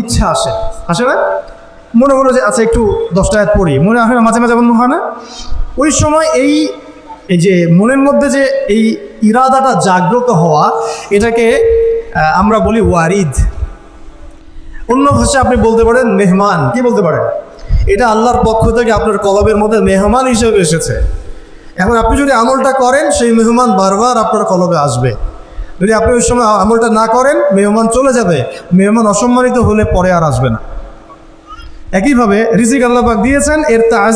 ইচ্ছা আসে। আসে না? মনে হলো যে আচ্ছা একটু দশটা আয়াত পড়ি মনে না, মাঝে মাঝে এমন হয় না? ওই সময় এই এই যে মনের মধ্যে যে এই ইরাদাটা জাগ্রত হওয়া, এটাকে আমরা বলি ওয়ারিদ। অন্য ভাষায় আপনি বলতে পারেন মেহমান। কি বলতে পারেন? এটা আল্লাহর পক্ষ থেকে আপনার কলবের মধ্যে মেহমান হিসেবে এসেছে। এখন আপনি যদি আমলটা করেন, সেই মেহমান বারবার আপনার কলবে আসবে। যদি আপনি ওই সময় আমলটা না করেন, মেহমান চলে যাবে। মেহমান অসম্মানিত হলে পরে আর আসবে না। একইভাবে রিজিক আল্লাহ পাক দিয়েছেন, এর তাজি